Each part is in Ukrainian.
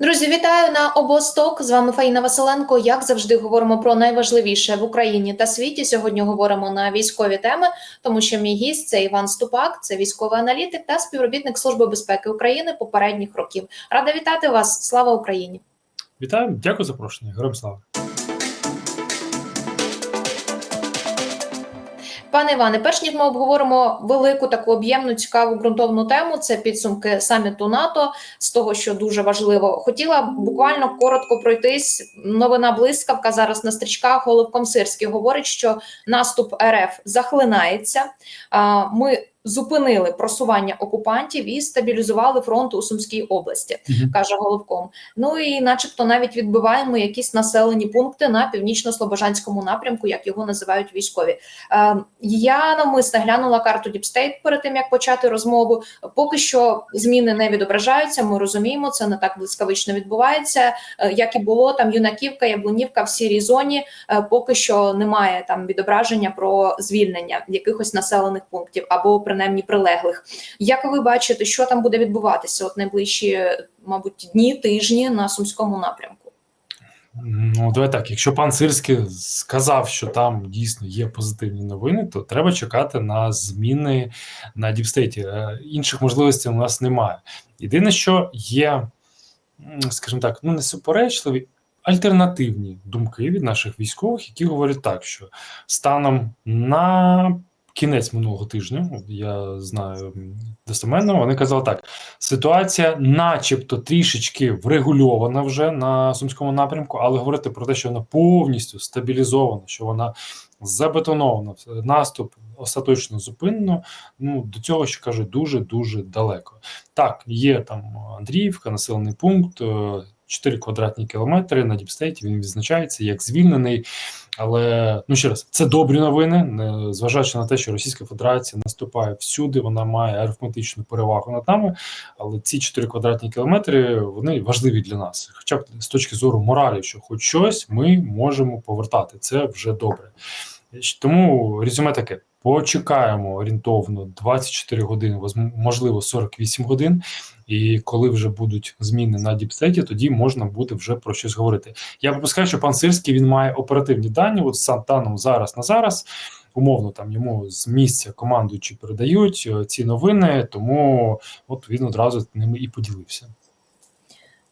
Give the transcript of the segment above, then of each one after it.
Друзі, вітаю на обосток. З вами Фаїна Василенко. Як завжди, говоримо про найважливіше в Україні та світі. Сьогодні говоримо на військові теми, тому що мій гість це Іван Ступак, це військовий аналітик та співробітник Служби безпеки України попередніх років. Рада вітати вас! Слава Україні! Вітаю, дякую за запрошення. Героям слава. Пане Іване, перш ніж ми обговоримо велику таку об'ємну, цікаву ґрунтовну тему, це підсумки саміту НАТО з того, що дуже важливо. Хотіла буквально коротко пройтись. Новина блискавка зараз на стрічках. Головком Сирський говорить, що наступ РФ захлинається. Ми зупинили просування окупантів і стабілізували фронт у Сумській області, Мгм. каже головком. Ну і, начебто, навіть відбиваємо якісь населені пункти на північно-слобожанському напрямку, як його називають військові. Е, я навмисно глянула карту Діпстейт перед тим як почати розмову. Поки що зміни не відображаються. Ми розуміємо, це не так блискавично відбувається. Е, як і було там юнаківка, яблунівка в сірій зоні. Е, поки що немає там відображення про звільнення якихось населених пунктів або принаймні прилеглих. Як ви бачите, що там буде відбуватися от найближчі, мабуть, дні, тижні на сумському напрямку? Ну, давай так. Якщо пан Сирський сказав, що там дійсно є позитивні новини, то треба чекати на зміни на діпстейті. Е, Інших можливостей у нас немає. Єдине, що є, скажімо так, ну не суперечливі. Альтернативні думки від наших військових, які говорять так, що станом на кінець минулого тижня, я знаю достеменно, вони казали так: ситуація, начебто, трішечки врегульована вже на сумському напрямку, але говорити про те, що вона повністю стабілізована, що вона забетонована, наступ остаточно зупинено. Ну до цього що кажуть, дуже дуже далеко. Так, є там Андріївка, населений пункт. Е, 4 квадратні кілометри на Діпстейті він відзначається як звільнений. Але ну ще раз, це добрі новини, не- зважаючи на те, що Російська Федерація наступає всюди, вона має арифметичну перевагу над нами. Але ці 4 квадратні кілометри вони важливі для нас, хоча б з точки зору моралі, що хоч щось ми можемо повертати. Це вже добре. Тому резюме таке: почекаємо орієнтовно 24 години, можливо, 48 годин. І коли вже будуть зміни на діпсеті, тоді можна буде вже про щось говорити. Я припускаю, що пан Сирський він має оперативні дані. От сам станом зараз на зараз. Умовно там йому з місця командуючі передають е, ці новини, тому от він одразу ними і поділився.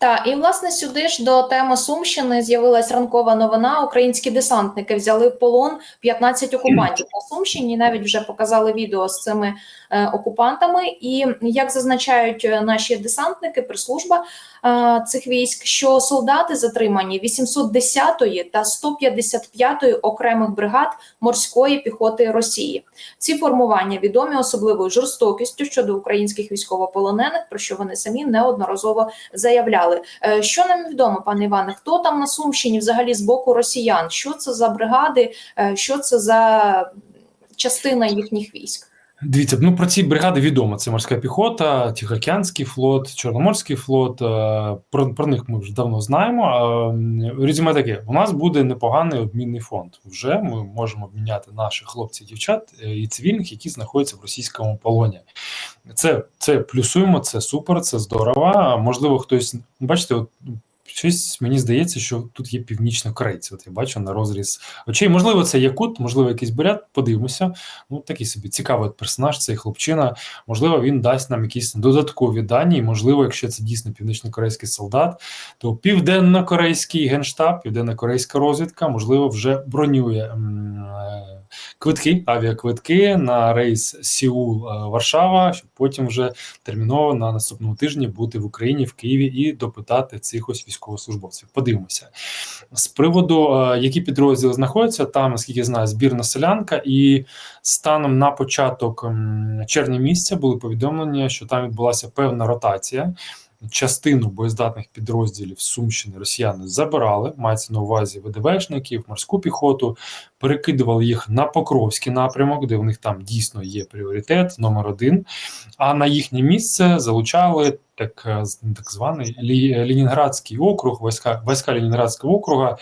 Та і власне сюди ж до теми Сумщини з'явилась ранкова новина. Українські десантники взяли в полон 15 окупантів на Сумщині. Навіть вже показали відео з цими е, окупантами. І як зазначають е, наші десантники, прес-служба е, цих військ, що солдати затримані 810-ї та 155-ї окремих бригад морської піхоти Росії. Ці формування відомі особливою жорстокістю щодо українських військовополонених, про що вони самі неодноразово заявляли. Е, Що нам відомо, пане Іване, хто там на Сумщині взагалі з боку росіян? Що це за бригади? Е, Що це за частина їхніх військ? Дивіться, ну про ці бригади відомо. Це морська піхота, Тихоокеанський флот, Чорноморський флот. е, Про, про них ми вже давно знаємо. Е, Резюме таке: у нас буде непоганий обмінний фонд. Вже ми можемо обміняти наших хлопців, дівчат е, і цивільних, які знаходяться в російському полоні. Це, це плюсуємо, це супер, це здорово. Можливо, хтось бачите, от. Щось мені здається, що тут є північно-корейці. От я бачу на розріз очей. Можливо, це якут, можливо, якийсь бурят. Подивимося. Ну, такий собі цікавий персонаж, цей хлопчина. Можливо, він дасть нам якісь додаткові дані. І, можливо, якщо це дійсно північно-корейський солдат, то південно-корейський генштаб, південно-корейська розвідка, можливо, вже бронює е, квитки, авіаквитки на рейс Сіул е, Варшава, щоб потім вже терміново на наступному тижні бути в Україні, в Києві і допитати цих ось військовослужбовців. Подивимося з приводу, е, які підрозділи знаходяться там, наскільки я знаю, збірна селянка, і станом на початок червня місяця були повідомлення, що там відбулася певна ротація. Частину боєздатних підрозділів Сумщини росіяни забирали, мається на увазі ВДВшників, морську піхоту, перекидували їх на Покровський напрямок, де в них там дійсно є пріоритет номер один. А на їхнє місце залучали так, е, так званий Лі- Лінінградський округ, війська, війська Лінінградського округа,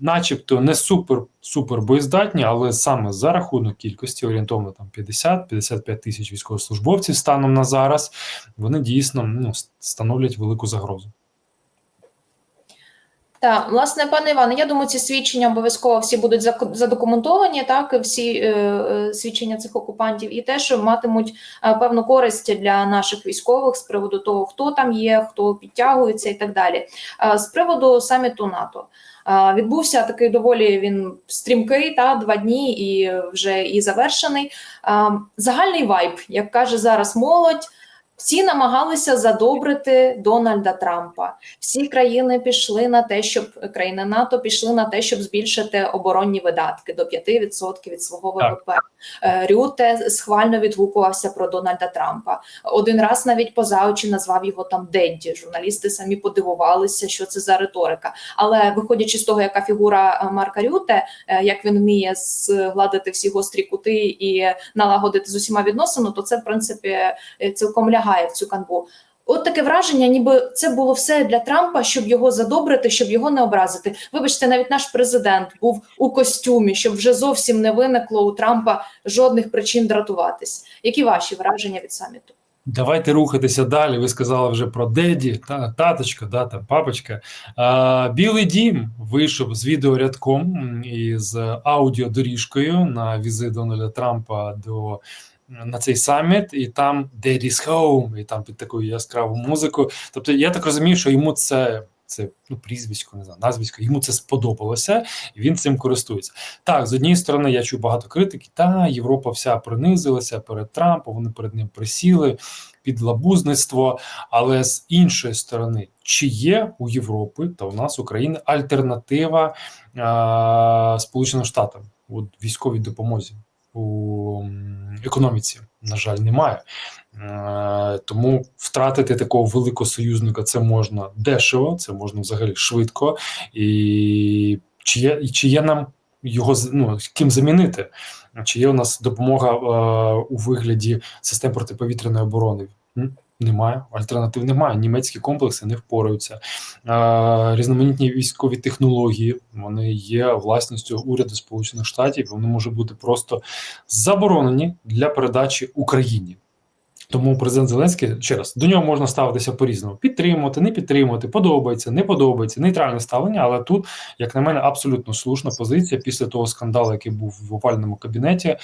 начебто не супер супер боєздатні, але саме за рахунок кількості орієнтовно там 50-55 тисяч військовослужбовців станом на зараз, вони дійсно ну, становлять велику загрозу. Так, власне, пане Іване, я думаю, ці свідчення обов'язково всі будуть задокументовані, так, всі е, е, свідчення цих окупантів, і теж матимуть е, певну користь для наших військових з приводу того, хто там є, хто підтягується і так далі. Е, з приводу саміту НАТО. Е, Відбувся такий доволі він стрімкий, та два дні і вже і завершений. Е, Загальний вайб, як каже зараз молодь, всі намагалися задобрити Дональда Трампа. Всі країни пішли на те, щоб країни НАТО пішли на те, щоб збільшити оборонні видатки до 5% від свого ВВП. Е, Рюте схвально відгукувався про Дональда Трампа. Один раз навіть поза очі назвав його там Денді. Журналісти самі подивувалися, що це за риторика. Але виходячи з того, яка фігура е, Марка Рюте, е, як він вміє згладити всі гострі кути і налагодити з усіма відносини, то це в принципі цілком лягає в цю канву. От таке враження, ніби це було все для Трампа, щоб його задобрити, щоб його не образити. Вибачте, навіть наш президент був у костюмі, щоб вже зовсім не виникло у Трампа жодних причин дратуватись. Які ваші враження від саміту? Давайте рухатися далі. Ви сказали вже про деді, та таточка, да, там папочка. А, Білий дім вийшов з відеорядком і з аудіодоріжкою на візит Дональда Трампа до на цей саміт, і там Daddy's Home, і там під таку яскраву музику. Тобто, я так розумію, що йому це. Це ну, прізвисько, не знаю, назвисько, йому це сподобалося, і він цим користується. Так, з однієї сторони, я чув багато критики. Та Європа вся принизилася перед Трампом, вони перед ним присіли під лабузництво. Але з іншої сторони, чи є у Європи та у нас України альтернатива а, Сполученим Штатам у військовій допомозі у економіці? На жаль, немає. Е, Тому втратити такого великого союзника це можна дешево, це можна взагалі швидко. І чи є, і чи є нам його ну, ким замінити? Чи є у нас допомога е, у вигляді систем протиповітряної оборони? Немає, альтернатив немає. Німецькі комплекси не впораються. Різноманітні військові технології вони є власністю уряду Сполучених Штатів. Вони можуть бути просто заборонені для передачі Україні. Тому президент Зеленський ще раз до нього можна ставитися по-різному: підтримувати, не підтримувати, подобається, не подобається, нейтральне ставлення. Але тут, як на мене, абсолютно слушна позиція після того скандалу, який був в овальному кабінеті.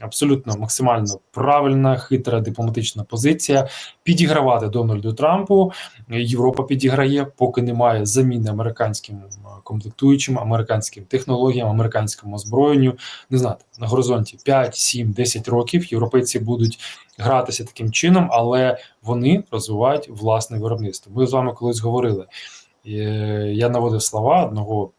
Абсолютно максимально правильна, хитра дипломатична позиція. Підігравати Дональду Трампу. Європа підіграє, поки немає заміни американським е, комплектуючим, американським технологіям, американському озброєнню. Не знаю, на горизонті 5, 7, 10 років європейці будуть гратися таким чином, але вони розвивають власне виробництво. Ми з вами колись говорили. е, Я наводив слова одного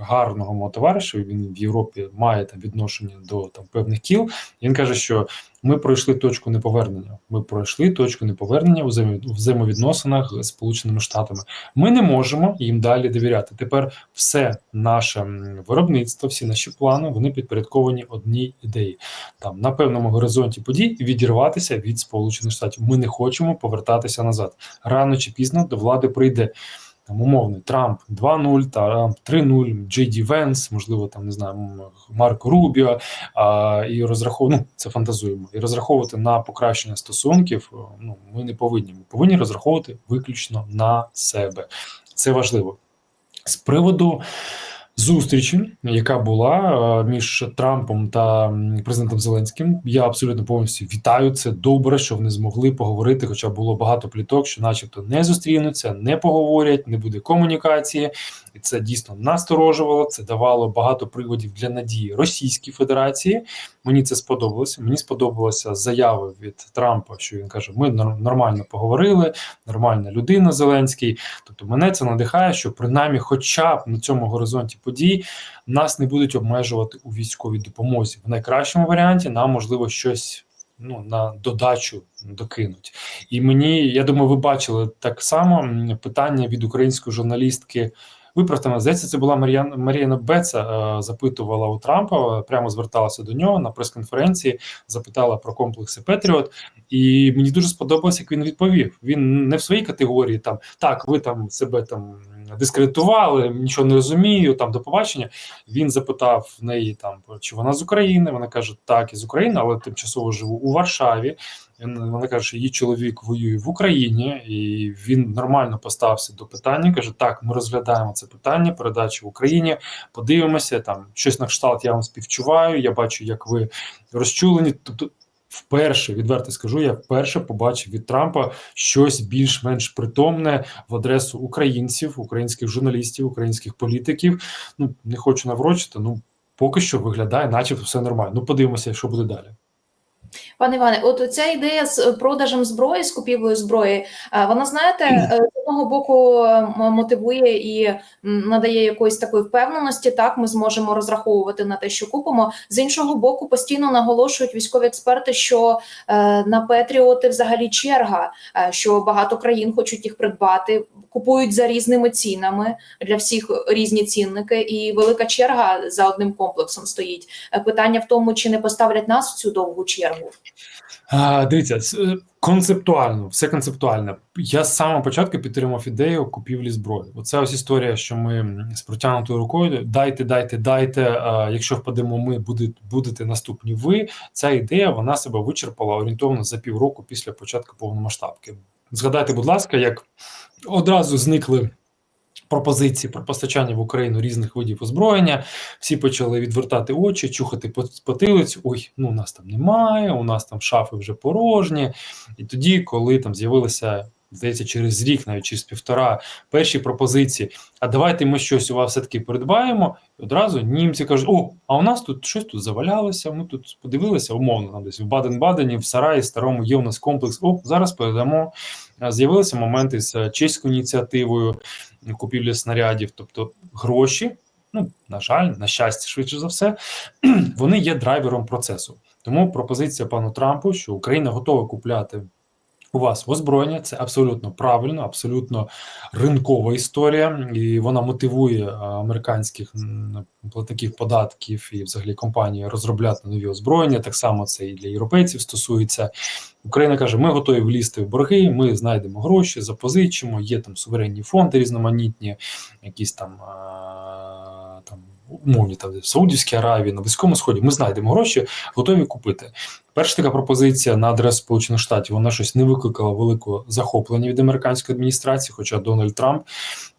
гарного мого товариша. Він в Європі має там відношення до там певних кіл. Він каже, що ми пройшли точку неповернення. Ми пройшли точку неповернення у взаємо- взаємовідносинах з Сполученими Штатами. Ми не можемо їм далі довіряти. Тепер все наше виробництво, всі наші плани вони підпорядковані одній ідеї. Там на певному горизонті подій відірватися від Сполучених Штатів. Ми не хочемо повертатися назад. Рано чи пізно до влади прийде. Там умовний Трамп 2-0, Трамп 3-0, Джей Ді Венс, можливо, там не знаю, Марко Рубіо, а, і розраховувати, ну, це фантазуємо, і розраховувати на покращення стосунків. Ну, ми не повинні. Ми повинні розраховувати виключно на себе. Це важливо. З приводу зустрічі, яка була е, між Трампом та президентом Зеленським, я абсолютно повністю вітаю. Це добре, що вони змогли поговорити. Хоча було багато пліток, що, начебто, не зустрінуться, не поговорять, не буде комунікації, і це дійсно насторожувало. Це давало багато приводів для надії Російській Федерації. Мені це сподобалося. Мені сподобалася заява від Трампа, що він каже: Ми нор- нормально поговорили, нормальна людина Зеленський. Тобто мене це надихає, що принаймні, хоча б на цьому горизонті подій нас не будуть обмежувати у військовій допомозі. В найкращому варіанті нам можливо щось. Ну, на додачу докинуть. І мені, я думаю, ви бачили так само питання від української журналістки. Виправте здається, це була Мар'ян Маріяна Беца, е, запитувала у Трампа, прямо зверталася до нього на прес-конференції, запитала про комплекси Петріот. І мені дуже сподобалось, як він відповів. Він не в своїй категорії там так, ви там себе там дискредитували, нічого не розумію. Там до побачення. Він запитав в неї там, чи вона з України. Вона каже, так, із України, але тимчасово живу у Варшаві. Вона каже, що її чоловік воює в Україні, і він нормально поставився до питання. каже: Так, ми розглядаємо це питання, передачі в Україні. Подивимося там щось на кшталт. Я вам співчуваю. Я бачу, як ви розчулені. Тобто, вперше відверто скажу, я вперше побачив від Трампа щось більш-менш притомне в адресу українців, українських журналістів, українських політиків. Ну не хочу наврочити. Ну поки що виглядає, начебто все нормально. Ну подивимося, що буде далі. Пане Іване, от ця ідея з продажем зброї, з купівлею зброї, е, вона знаєте, е, з одного боку мотивує і надає якоїсь такої впевненості. Так, ми зможемо розраховувати на те, що купимо. З іншого боку, постійно наголошують військові експерти, що е, на Петріоти взагалі черга, що багато країн хочуть їх придбати, купують за різними цінами для всіх різні цінники, і велика черга за одним комплексом стоїть. Питання в тому, чи не поставлять нас в цю довгу чергу. Дивіться, е, концептуально, все концептуально. Я з самого початку підтримав ідею купівлі зброї. Оце ось історія, що ми з протягнутою рукою дайте, дайте, дайте. А, якщо впадемо, ми буде, будете наступні. Ви ця ідея вона себе вичерпала орієнтовно за півроку після початку повномасштабки. Згадайте, будь ласка, як одразу зникли. Пропозиції про постачання в Україну різних видів озброєння, всі почали відвертати очі, чухати по- потилицю. Ой, ну у нас там немає, у нас там шафи вже порожні. І тоді, коли там з'явилися, здається, через рік, навіть через півтора, перші пропозиції, а давайте ми щось у вас все-таки придбаємо. І одразу німці кажуть: о, а у нас тут щось тут завалялося. Ми тут подивилися, умовно, там десь в Баден-Бадені, в Сараї старому є у нас комплекс. О, зараз передамо. З'явилися моменти з чеською ініціативою купівлі снарядів, тобто гроші. Ну, на жаль, на щастя, швидше за все, вони є драйвером процесу. Тому пропозиція пану Трампу, що Україна готова купляти у вас озброєння, це абсолютно правильно, абсолютно ринкова історія, і вона мотивує американських платників податків і взагалі компанії розробляти нові озброєння. Так само це і для європейців стосується. Україна каже: ми готові влізти в борги, ми знайдемо гроші, запозичимо. Є там суверенні фонди різноманітні, якісь там. Умовні там в Саудівській Аравії, на Близькому Сході, ми знайдемо гроші, готові купити. Перша така пропозиція на адресу Сполучених Штатів вона щось не викликала великого захоплення від американської адміністрації, хоча Дональд Трамп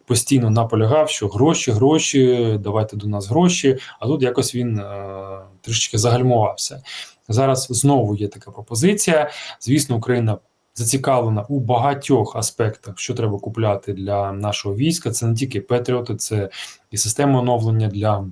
постійно наполягав, що гроші, гроші, давайте до нас гроші. А тут якось він е, трішечки загальмувався. Зараз знову є така пропозиція. Звісно, Україна зацікавлена у багатьох аспектах, що треба купляти для нашого війська. Це не тільки Петріоти, це і система оновлення для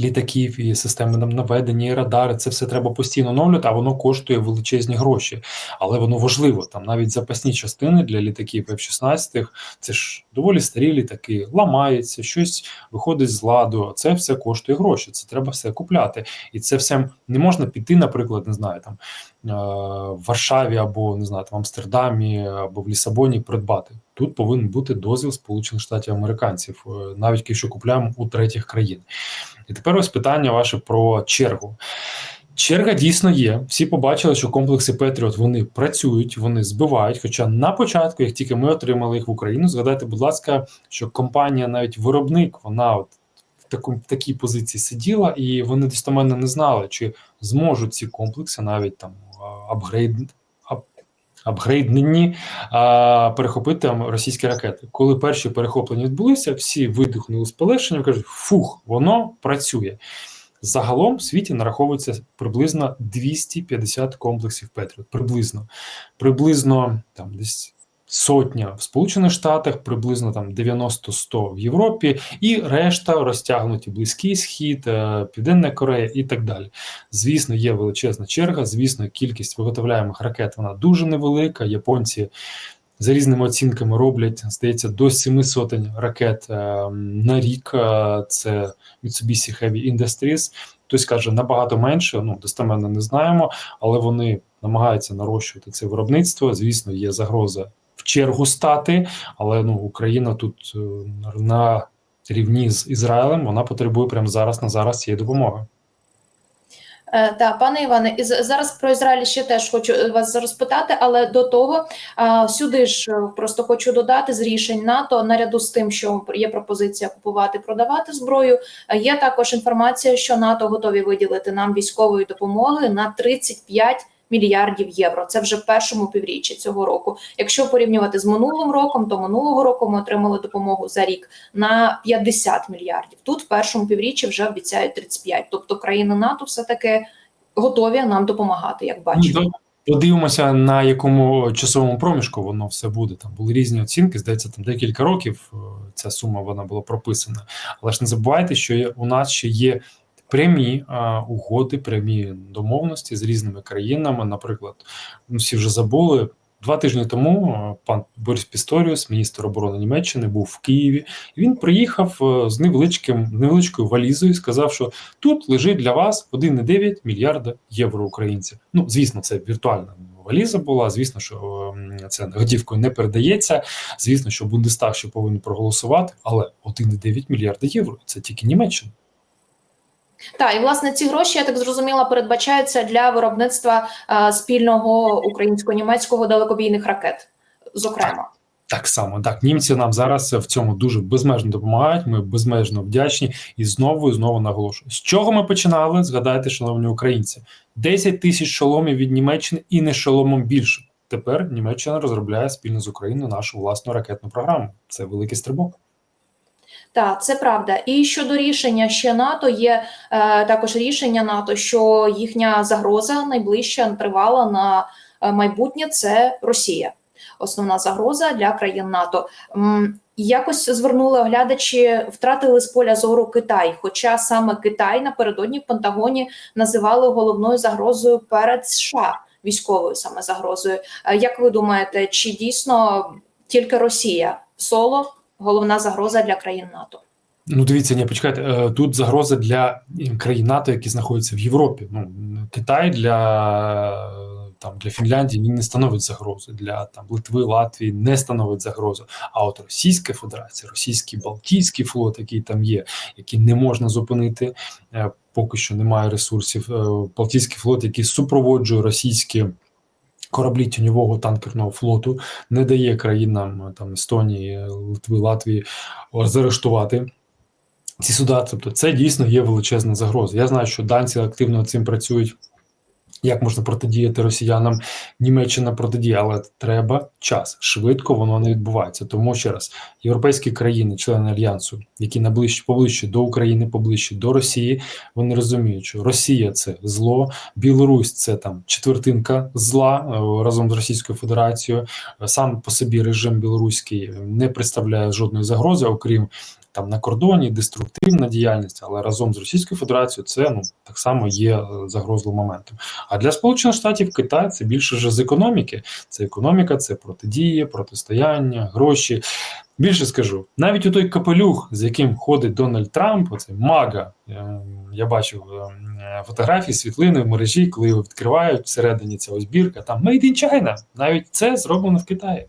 літаків, і системи наведення, і радари. Це все треба постійно оновлювати, а воно коштує величезні гроші. Але воно важливо. Там навіть запасні частини для літаків F-16, це ж доволі старі літаки, ламаються, щось виходить з ладу. Це все коштує гроші. Це треба все купляти. І це все не можна піти, наприклад, не знаю, там в Варшаві або не знаю, в Амстердамі або в Лісабоні придбати. Тут повинен бути дозвіл Сполучених Штатів Американців, е, навіть якщо купляємо у третіх країн. І тепер ось питання ваше про чергу. Черга дійсно є. Всі побачили, що комплекси Петріот вони працюють, вони збивають. Хоча на початку, як тільки ми отримали їх в Україну, згадайте, будь ласка, що компанія, навіть виробник, вона от в таку в такій позиції сиділа, і вони достеменно не знали, чи зможуть ці комплекси навіть там апгрейд. ап- Апгрейднені а, перехопити там російські ракети. Коли перші перехоплення відбулися, всі видихнули з полегшенням, кажуть: фух, воно працює. Загалом в світі нараховується приблизно 250 комплексів Петріот. Приблизно, приблизно там десь сотня в Сполучених Штатах, приблизно там 90-100 в Європі, і решта розтягнуті Близький Схід, е, Південна Корея і так далі. Звісно, є величезна черга. Звісно, кількість виготовляємих ракет вона дуже невелика. Японці за різними оцінками роблять, здається, до семи сотень ракет е, на рік. Е, Це Mitsubishi Heavy Industries. Хтось каже набагато менше. Ну достеменно не знаємо, але вони намагаються нарощувати це виробництво. Звісно, є загроза чергу стати, але ну Україна тут е, на рівні з Ізраїлем вона потребує прямо зараз на зараз цієї допомоги. Е, Та пане Іване, і зараз про Ізраїль ще теж хочу е, вас розпитати, але до того а, сюди ж е, просто хочу додати з рішень НАТО наряду з тим, що є пропозиція купувати, продавати зброю. е, Є також інформація, що НАТО готові виділити нам військової допомоги на 35 мільярдів євро. Це вже в першому півріччі цього року. Якщо порівнювати з минулим роком, то минулого року ми отримали допомогу за рік на 50 мільярдів. Тут в першому півріччі вже обіцяють 35. Тобто країни НАТО все таки готові нам допомагати, як бачимо. Ну, Подивимося, на якому часовому проміжку воно все буде. Там були різні оцінки. Здається, там декілька років е, ця сума вона була прописана. Але ж не забувайте, що у нас ще є прямі е, угоди, прямі домовленості з різними країнами. Наприклад, ну, всі вже забули. Два тижні тому пан Борис Пісторіус, міністр оборони Німеччини, був в Києві. Він приїхав з невеличким невеличкою валізою. і Сказав, що тут лежить для вас 1,9 мільярда євро українців. Ну, звісно, це віртуальна валіза була. Звісно, що ем, це готівкою не передається. Звісно, що Бундестаг ще повинен проголосувати, але 1,9 мільярда євро це тільки Німеччина. Так, і власне ці гроші, я так зрозуміла, передбачаються для виробництва е, спільного українсько-німецького далекобійних ракет. Зокрема, Так само, так німці нам зараз в цьому дуже безмежно допомагають. Ми безмежно вдячні і знову і знову наголошую. З чого ми починали? Згадайте, шановні українці, 10 тисяч шоломів від Німеччини і не шоломом більше. Тепер Німеччина розробляє спільно з Україною нашу власну ракетну програму. Це великий стрибок. Так, це правда. І щодо рішення ще НАТО є е, також рішення НАТО, що їхня загроза найближча тривала на е, майбутнє це Росія. Основна загроза для країн НАТО. Якось звернули оглядачі, втратили з поля зору Китай. Хоча саме Китай напередодні в Пентагоні називали головною загрозою перед США військовою саме загрозою. Е, Як ви думаєте, чи дійсно тільки Росія соло головна загроза для країн НАТО? Ну, дивіться, ні, почекайте. е, Тут загроза для країн НАТО, які знаходяться в Європі. Ну Китай для там для Фінляндії не становить загрози. Для там Литви, Латвії не становить загрозу. А от Російська Федерація, російський Балтійський флот, який там є, який не можна зупинити, е, поки що немає ресурсів. Е, Балтійський флот, який супроводжує російські. Кораблі тіньового танкерного флоту не дає країнам е, там Естонії, Литви, Латвії заарештувати ці суда. Тобто, це дійсно є величезна загроза. Я знаю, що данці активно цим працюють. Як можна протидіяти росіянам? Німеччина протидіє, але треба час. Швидко воно не відбувається. Тому ще раз, європейські країни, члени альянсу, які наближче поближче до України, поближче до Росії, вони розуміють, що Росія це зло, Білорусь це там четвертинка зла е, разом з Російською Федерацією. Сам по собі режим білоруський не представляє жодної загрози, окрім там на кордоні, деструктивна діяльність, але разом з Російською Федерацією це ну так само є е, загрозливим моментом. А для Сполучених Штатів Китай це більше вже з економіки. Це економіка, це протидія, протистояння, гроші. Більше скажу, навіть у той капелюх, з яким ходить Дональд Трамп, оцей мага. е, Я бачив е, фотографії, світлини в мережі, коли його відкривають всередині цього збірка. Там Made in China. Навіть це зроблено в Китаї.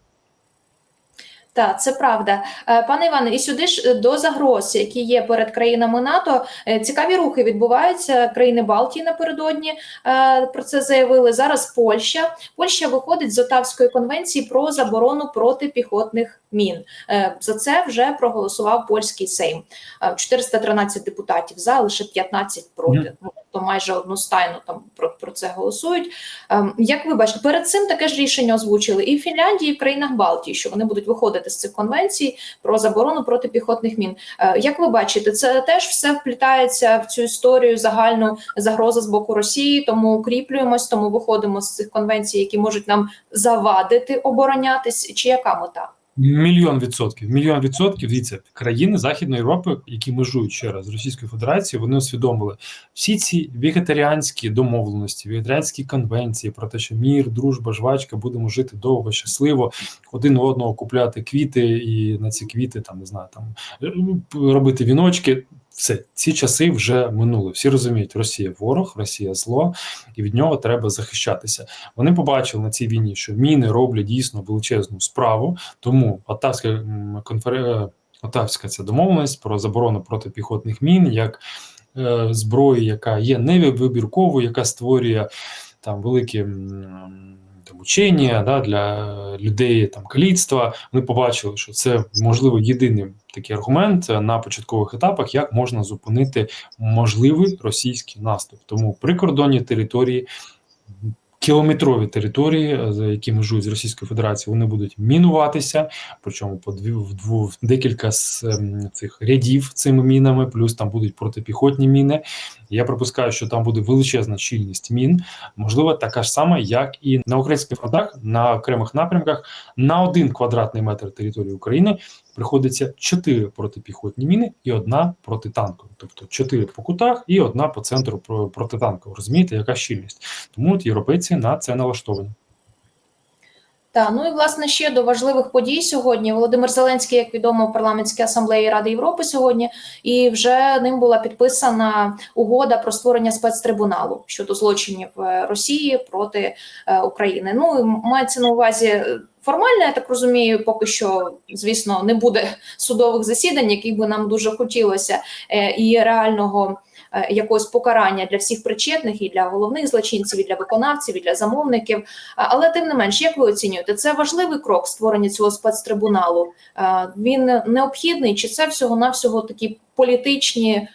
Так, це правда, Е, пане Іване. І сюди ж е, до загроз, які є перед країнами НАТО, е, цікаві рухи відбуваються. Країни Балтії напередодні про це заявили. Зараз Польща. Польща виходить з Отавської конвенції про заборону протипіхотних мін. За це вже проголосував польський Сейм. Е, 413 депутатів за, лише 15 проти. То майже одностайно там про, про це голосують. Ем, Як ви бачите, перед цим таке ж рішення озвучили і в Фінляндії, і в країнах Балтії, що вони будуть виходити з цих конвенцій про заборону протипіхотних мін. Е, Як ви бачите, це теж все вплітається в цю історію загальну загроза з боку Росії, тому укріплюємось, тому виходимо з цих конвенцій, які можуть нам завадити оборонятись. Чи яка мета? Мільйон відсотків. Мільйон відсотків. Дивіться, країни Західної Європи, які межують ще раз з Російською Федерацією, вони усвідомили всі ці вегетаріанські домовленості, вегетаріанські конвенції про те, що мір, дружба, жвачка, будемо жити довго, щасливо, один одного купляти квіти, і на ці квіти там не знаю, там робити віночки. Все, ці часи вже минули. Всі розуміють, Росія ворог, Росія зло, і від нього треба захищатися. Вони побачили на цій війні, що міни роблять дійсно величезну справу. Тому Отавська конфер... Отавська ця домовленість про заборону протипіхотних мін як е, зброї, яка є невибірковою, яка створює там великі там учення да, для людей там каліцтва. Вони побачили, що це можливо єдиний такий аргумент на початкових етапах, як можна зупинити можливий російський наступ. Тому прикордонні території. Кілометрові території, е, які межують з Російською Федерацією, вони будуть мінуватися, причому по дві в дву декілька з ем, цих рядів цими мінами, плюс там будуть протипіхотні міни. Я припускаю, що там буде величезна щільність мін, можливо, така ж сама, як і на українських фронтах на окремих напрямках на один квадратний метр території України приходиться чотири протипіхотні міни і одна протитанкова. Тобто чотири по кутах і одна по центру про- протитанкова. Розумієте, яка щільність? Тому от європейці на це налаштовані. Так, ну і власне ще до важливих подій сьогодні. Володимир Зеленський, як відомо, в парламентській асамблеї Ради Європи сьогодні, і вже ним була підписана угода про створення спецтрибуналу щодо злочинів е, Росії проти е, України. Ну і мається на увазі. е, Формально, я так розумію, поки що, звісно, не буде судових засідань, яких би нам дуже хотілося, і реального якогось покарання для всіх причетних, і для головних злочинців, і для виконавців, і для замовників. Але тим не менш, як ви оцінюєте, це важливий крок створення цього спецтрибуналу. Е, Він необхідний, чи це всього навсього такі політичні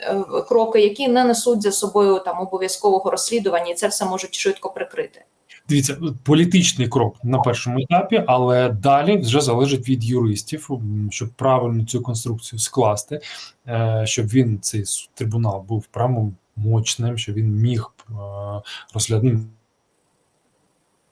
е, кроки, які не несуть за собою там обов'язкового розслідування, і це все можуть швидко прикрити. Дивіться, політичний крок на першому етапі, але далі вже залежить від юристів, щоб правильно цю конструкцію скласти, е, щоб він цей трибунал був правомочним, щоб він міг е, розглядати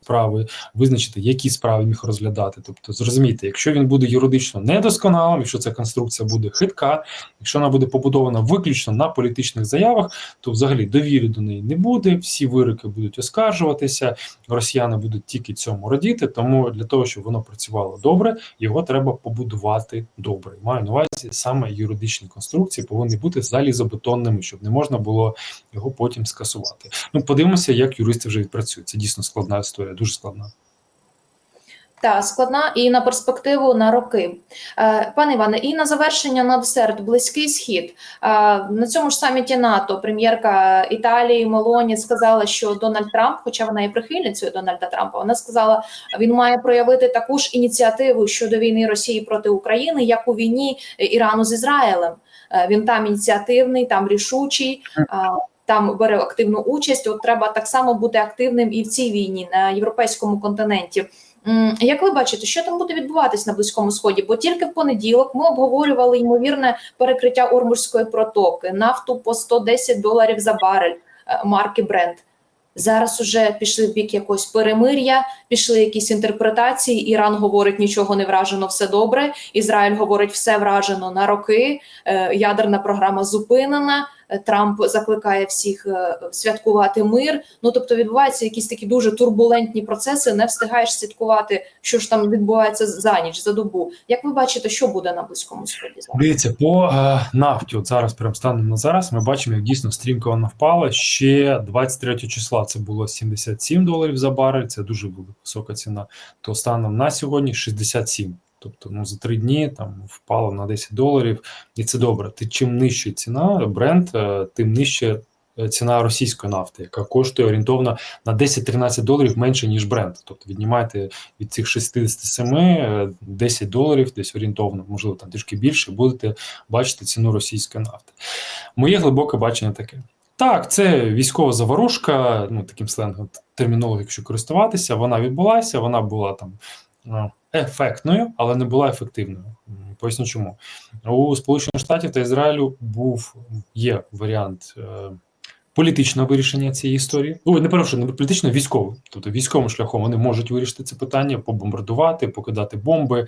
справи, визначити, які справи міг розглядати. Тобто, зрозумійте, якщо він буде юридично недосконалим, якщо ця конструкція буде хитка, якщо вона буде побудована виключно на політичних заявах, то взагалі довіри до неї не буде. Всі вироки будуть оскаржуватися, росіяни будуть тільки цьому радіти. Тому для того, щоб воно працювало добре, його треба побудувати добре. Маю на увазі саме юридичні конструкції повинні бути залізобетонними, щоб не можна було його потім скасувати. Ну подивимося, як юристи вже відпрацюють. Це дійсно складна історія, дуже складна. Та складна і на перспективу на роки. Е, Пане Іване, і на завершення на десерт Близький Схід. Е, На цьому ж саміті НАТО прем'єрка Італії Мелоні сказала, що Дональд Трамп, хоча вона є прихильницею Дональда Трампа, вона сказала, він має проявити таку ж ініціативу щодо війни Росії проти України, як у війні Ірану з Ізраїлем. Е, Він там ініціативний, там рішучий. Там бере активну участь. От треба так само бути активним і в цій війні на європейському континенті. Як ви бачите, що там буде відбуватись на близькому сході? Бо тільки в понеділок ми обговорювали ймовірне перекриття Ормурської протоки, нафту по 110 доларів за барель е, марки Brent. Зараз уже пішли в бік якогось перемир'я, пішли якісь інтерпретації. Іран говорить, нічого не вражено, все добре. Ізраїль говорить, все вражено на роки. е, Ядерна програма зупинена. Е, Трамп закликає всіх е, святкувати мир. Ну тобто відбуваються якісь такі дуже турбулентні процеси. Не встигаєш слідкувати, що ж там відбувається за ніч, за добу. Як ви бачите, що буде на близькому сході? Дивіться, по е, нафті, от зараз, прям станом на зараз, ми бачимо, як дійсно стрімко вона впала. Ще 23 числа це було 77 доларів за барель, це дуже висока ціна. То станом на сьогодні 67. Тобто, ну за три дні там впало на 10 доларів, і це добре. Ти чим нижча ціна бренд, е, тим нижче е, ціна російської нафти, яка коштує орієнтовно на 10-13 доларів менше ніж бренд. Тобто віднімайте від цих 67 е, 10 доларів, десь орієнтовно, можливо, там трішки більше, будете бачити ціну російської нафти. Моє глибоке бачення таке. Так, це військова заворушка, ну таким сленгом термінологію, якщо користуватися, вона відбулася, вона була там е, ефектною, але не була ефективною. Поясню чому. У Сполучених Штатів та Ізраїлю був є варіант е, політичного вирішення цієї історії. Ой, не перепрошую, не політично, військовий. Тобто військовим шляхом вони можуть вирішити це питання, побомбардувати, покидати бомби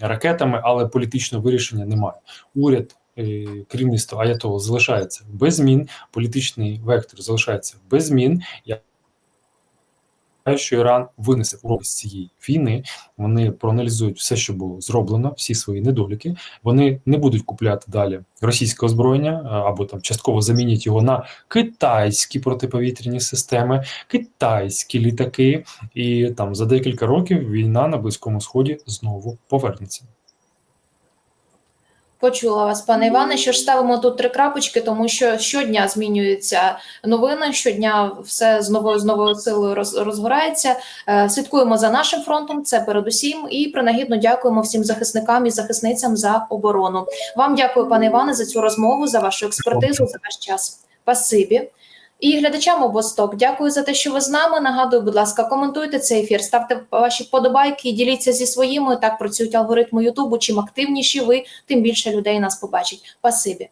ракетами, але політичного вирішення немає. Уряд. е, Керівництво Аятол залишається без змін, політичний вектор залишається без змін. Що Іран винесе урок з цієї війни. Вони проаналізують все, що було зроблено, всі свої недоліки. Вони не будуть купляти далі російське озброєння або там частково замінять його на китайські протиповітряні системи, китайські літаки, і там за декілька років війна на близькому сході знову повернеться. Почула вас, пане Іване. Що ж ставимо тут три крапочки, тому що щодня змінюються новини, щодня все з новою з новою силою роз, розгорається. Е, Слідкуємо за нашим фронтом. Це передусім, і принагідно дякуємо всім захисникам і захисницям за оборону. Вам дякую, пане Іване, за цю розмову, за вашу експертизу, за ваш час. Спасибі. І глядачам обосток, дякую за те, що ви з нами. Нагадую, будь ласка, коментуйте цей ефір, ставте ваші вподобайки, діліться зі своїми. Так працюють алгоритми Ютубу. Чим активніші ви, тим більше людей нас побачить. Спасибі.